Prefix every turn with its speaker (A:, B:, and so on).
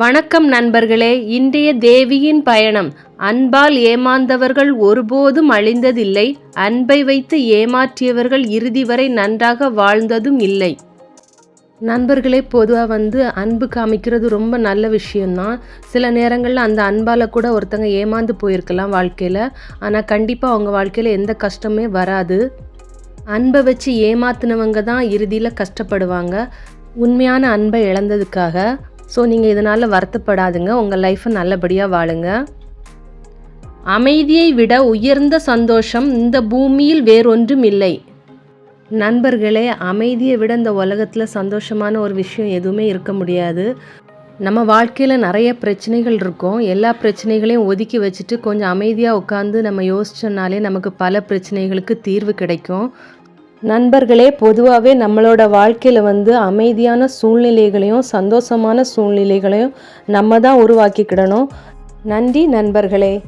A: வணக்கம் நண்பர்களே இன்றைய தேவியின் பயணம். அன்பால் ஏமாந்தவர்கள் ஒருபோதும் அழிந்ததில்லை அன்பை வைத்து ஏமாற்றியவர்கள் இறுதி வரை நன்றாக வாழ்ந்ததும் இல்லை. நண்பர்களே பொதுவாக வந்து அன்பு காமிக்கிறது ரொம்ப நல்ல விஷயந்தான் சில நேரங்களில் அந்த அன்பால் கூட ஒருத்தங்க ஏமாந்து போயிருக்கலாம் வாழ்க்கையில். ஆனால் கண்டிப்பாக அவங்க வாழ்க்கையில் எந்த கஷ்டமே வராது. அன்பை வச்சு ஏமாத்தினவங்க தான் இறுதியில் கஷ்டப்படுவாங்க. உண்மையான அன்பை இழந்ததுக்காக. ஸோ நீங்கள் இதனால் வருத்தப்படாதுங்க. உங்கள் லைஃப்பை நல்லபடியாக வாழுங்க. அமைதியை விட உயர்ந்த சந்தோஷம் இந்த பூமியில் வேறொன்றும் இல்லை. நண்பர்களே அமைதியை விட இந்த உலகத்தில் சந்தோஷமான ஒரு விஷயம் எதுவுமே இருக்க முடியாது. நம்ம வாழ்க்கையில் நிறைய பிரச்சனைகள் இருக்கும். எல்லா பிரச்சனைகளையும் ஒதுக்கி வச்சுட்டு கொஞ்சம் அமைதியாக உட்காந்து நம்ம யோசிச்சோன்னாலே நமக்கு பல பிரச்சனைகளுக்கு தீர்வு கிடைக்கும். நண்பர்களே பொதுவாகவே நம்மளோட வாழ்க்கையில் வந்து அமைதியான சூழ்நிலைகளையும் சந்தோஷமான சூழ்நிலைகளையும் நம்ம தான் உருவாக்கிக்கிடணும். நன்றி நண்பர்களே.